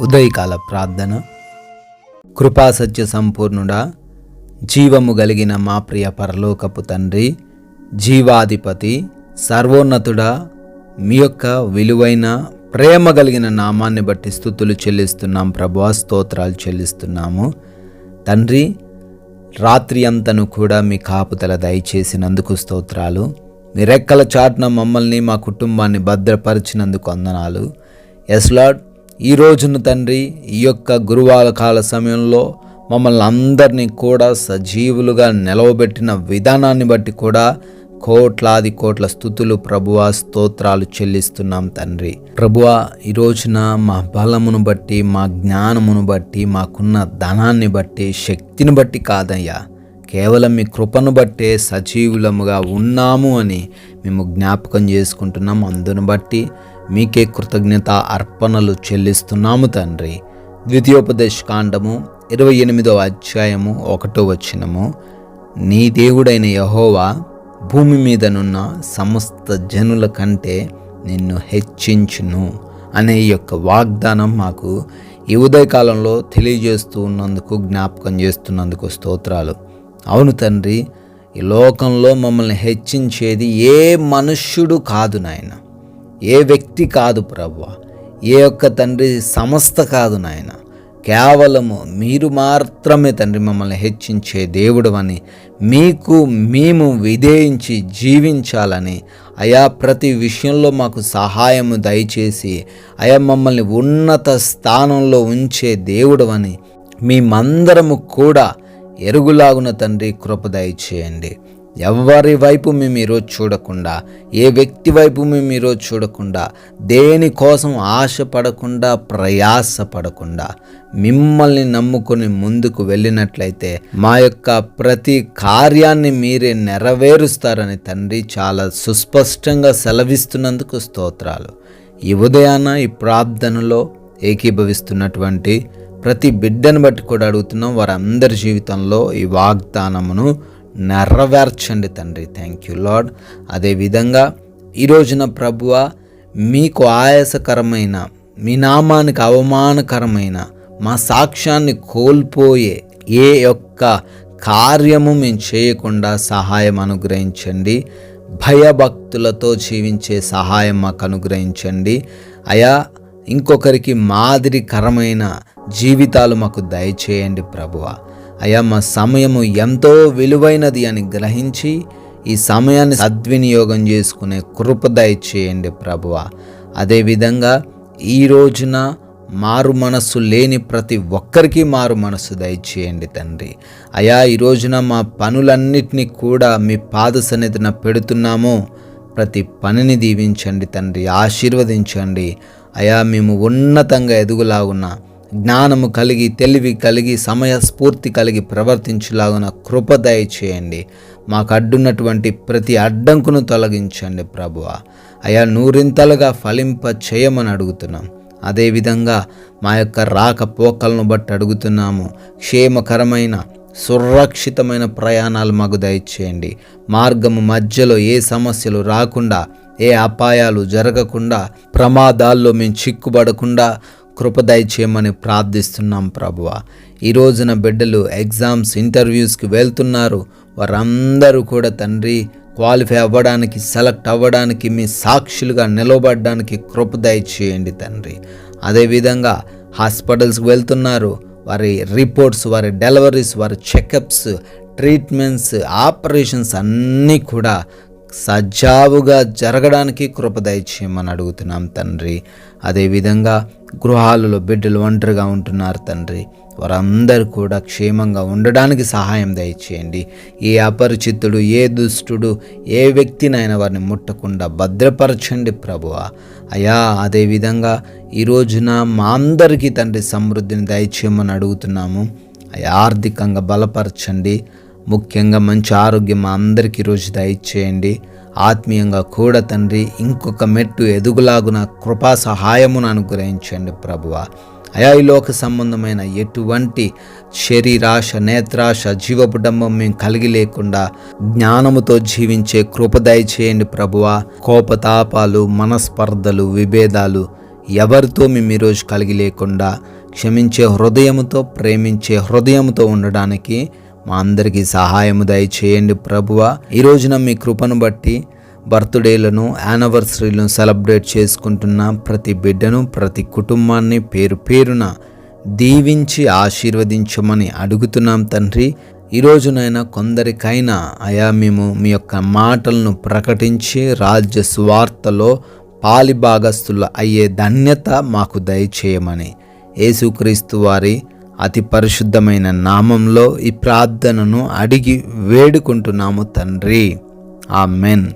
ఉదయకాల ప్రార్థన. కృపాసత్య సంపూర్ణుడా జీవము కలిగిన మా ప్రియ పరలోకపు తండ్రి జీవాధిపతి సర్వోన్నతుడా మీ యొక్క విలువైన ప్రేమ కలిగిన నామాన్ని బట్టి స్థుతులు చెల్లిస్తున్నాం ప్రభా స్తోత్రాలు చెల్లిస్తున్నాము. తండ్రి రాత్రి అంతను కూడా మీ కాపుతల దయచేసినందుకు స్తోత్రాలు. మీ రెక్కల చాటున మమ్మల్ని మా కుటుంబాన్ని భద్రపరిచినందుకు వందనాలు. ఎస్లాడ్ ఈ రోజున తండ్రి ఈ యొక్క గురువాల కాల సమయంలో మమ్మల్ని అందరినీ కూడా సజీవులుగా నిలవబెట్టిన విధానాన్ని బట్టి కూడా కోట్లాది కోట్ల స్థుతులు ప్రభువా స్తోత్రాలు చెల్లిస్తున్నాం తండ్రి. ప్రభువా ఈ రోజున మా బలమును బట్టి మా జ్ఞానమును బట్టి మాకున్న ధనాన్ని బట్టి శక్తిని బట్టి కాదయ్యా. కేవలం మీ కృపను బట్టే సజీవులముగా ఉన్నాము అని మేము జ్ఞాపకం చేసుకుంటున్నాం. అందును బట్టి మీకే కృతజ్ఞత అర్పణలు చెల్లిస్తున్నాము తండ్రి. ద్వితీయోపదేశ కాండము ఇరవై ఎనిమిదవ అధ్యాయము ఒకటో వచ్చినము నీ దేవుడైన యహోవా భూమి మీదనున్న సమస్త జనుల కంటే నిన్ను హెచ్చించును అనే యొక్క వాగ్దానం మాకు ఈ ఉదయకాలంలో తెలియజేస్తూ ఉన్నందుకు జ్ఞాపకం చేస్తున్నందుకు స్తోత్రాలు. అవును తండ్రి ఈ లోకంలో మమ్మల్ని హెచ్చించేది ఏ మనుష్యుడు కాదు నాయన. ఏ వ్యక్తి కాదు ప్రభు. ఏ ఒక్క తండ్రి సంస్థ కాదు నాయన. కేవలము మీరు మాత్రమే తండ్రి మమ్మల్ని హెచ్చించే దేవుడు అని మీకు మేము విధేయించి జీవించాలని అయా ప్రతి విషయంలో మాకు సహాయము దయచేసి అయా మమ్మల్ని ఉన్నత స్థానంలో ఉంచే దేవుడు అని మేమందరము కూడా ఎరుగులాగున తండ్రి కృప దయచేయండి. ఎవరి వైపు మేము ఈరోజు చూడకుండా ఏ వ్యక్తి వైపు మేము ఈరోజు చూడకుండా దేనికోసం ఆశపడకుండా ప్రయాసపడకుండా మిమ్మల్ని నమ్ముకొని ముందుకు వెళ్ళినట్లయితే మా యొక్క ప్రతి కార్యాన్ని మీరే నెరవేరుస్తారని తండ్రి చాలా సుస్పష్టంగా సెలవిస్తున్నందుకు స్తోత్రాలు. ఈ ఉదయాన ఈ ప్రార్థనలో ఏకీభవిస్తున్నటువంటి ప్రతి బిడ్డను బట్టి కూడా అడుగుతున్నాం. వారందరి జీవితంలో ఈ వాగ్దానమును నెరవేర్చండి తండ్రి. థ్యాంక్ యూ లాడ్ అదేవిధంగా ఈ రోజున ప్రభువ మీకు ఆయాసకరమైన మీ నామానికి అవమానకరమైన మా సాక్ష్యాన్ని కోల్పోయే ఏ యొక్క కార్యము మేము చేయకుండా సహాయం అనుగ్రహించండి. భయభక్తులతో జీవించే సహాయం మాకు అనుగ్రహించండి. అయా ఇంకొకరికి మాదిరికరమైన జీవితాలు మాకు దయచేయండి ప్రభువా. అయ్యా మా సమయము ఎంతో విలువైనది అని గ్రహించి ఈ సమయాన్ని సద్వినియోగం చేసుకునే కృపదయ దయచేయండి ప్రభువ. అదేవిధంగా ఈ రోజున మారు మనస్సు లేని ప్రతి ఒక్కరికి మారు మనస్సు దయచేయండి తండ్రి. అయా ఈ రోజున మా పనులన్నిటినీ కూడా మీ పాద సన్నిధిన పెడుతున్నాము. ప్రతి పనిని దీవించండి తండ్రి ఆశీర్వదించండి. అయా మేము ఉన్నతంగా ఎదుగులాగున్నా జ్ఞానము కలిగి తెలివి కలిగి సమయస్ఫూర్తి కలిగి ప్రవర్తించులాగున కృప దయచేయండి. మాకు అడ్డున్నటువంటి ప్రతి అడ్డంకును తొలగించండి ప్రభువ. అయా నూరింతలుగా ఫలింప చేయమని అడుగుతున్నాం. అదేవిధంగా మా యొక్క రాకపోకలను బట్టి అడుగుతున్నాము. క్షేమకరమైన సురక్షితమైన ప్రయాణాలు మాకు దయచేయండి. మార్గము మధ్యలో ఏ సమస్యలు రాకుండా ఏ అపాయాలు జరగకుండా ప్రమాదాల్లో మేము చిక్కుబడకుండా కృపదయ చేయమని ప్రార్థిస్తున్నాం ప్రభువ. ఈ రోజున బిడ్డలు ఎగ్జామ్స్ ఇంటర్వ్యూస్కి వెళ్తున్నారు. వారందరూ కూడా తండ్రి క్వాలిఫై అవ్వడానికి సెలెక్ట్ అవ్వడానికి మీ సాక్షులుగా నిలవబడడానికి కృపదయ చేయండి తండ్రి. అదేవిధంగా హాస్పిటల్స్కి వెళ్తున్నారు. వారి రిపోర్ట్స్ వారి డెలివరీస్ వారి చెకప్స్ ట్రీట్మెంట్స్ ఆపరేషన్స్ అన్నీ కూడా సజావుగా జరగడానికి కృపదయచేయమని అడుగుతున్నాం తండ్రి. అదేవిధంగా గృహాలలో బిడ్డలు ఒంటరిగా ఉంటున్నారు తండ్రి. వారందరూ కూడా క్షేమంగా ఉండడానికి సహాయం దయచేయండి. ఏ అపరిచితుడు ఏ దుష్టుడు ఏ వ్యక్తినైనా వారిని ముట్టకుండా భద్రపరచండి ప్రభువ. అయా అదేవిధంగా ఈ రోజున మా అందరికీ తండ్రి సమృద్ధిని దయచేయమని అడుగుతున్నాము. అయా ఆర్థికంగా బలపరచండి. ముఖ్యంగా మంచి ఆరోగ్యం మా అందరికీ ఈరోజు దయచేయండి. ఆత్మీయంగా కూడా తండ్రి ఇంకొక మెట్టు ఎదుగులాగున కృపా సహాయమును అనుగ్రహించండి ప్రభువ. అయా ఈ లోక సంబంధమైన ఎటువంటి శరీరాశ నేత్రాశ జీవపుటంబం మేము కలిగి లేకుండా జ్ఞానముతో జీవించే కృప దయచేయండి ప్రభువ. కోపతాపాలు మనస్పర్ధలు విభేదాలు ఎవరితో మేము ఈరోజు కలిగి లేకుండా క్షమించే హృదయముతో ప్రేమించే హృదయముతో ఉండడానికి మా అందరికీ సహాయము దయచేయండి ప్రభువ. ఈ రోజున మీ కృపను బట్టి బర్త్డేలను యానివర్సరీలను సెలబ్రేట్ చేసుకుంటున్న ప్రతి బిడ్డను ప్రతి కుటుంబాన్ని పేరు పేరున దీవించి ఆశీర్వదించమని అడుగుతున్నాం తండ్రి. ఈ రోజునైనా కొందరికైనా అయా మేము మీ యొక్క మాటలను ప్రకటించి రాజ్య స్వార్థలో పాలిభాగస్తులు అయ్యే ధన్యత మాకు దయచేయమని. యేసుక్రీస్తు వారి అతి పరిశుద్ధమైన నామంలో ఈ ప్రార్థనను అడిగి వేడుకుంటున్నాము తండ్రి. ఆ మెన్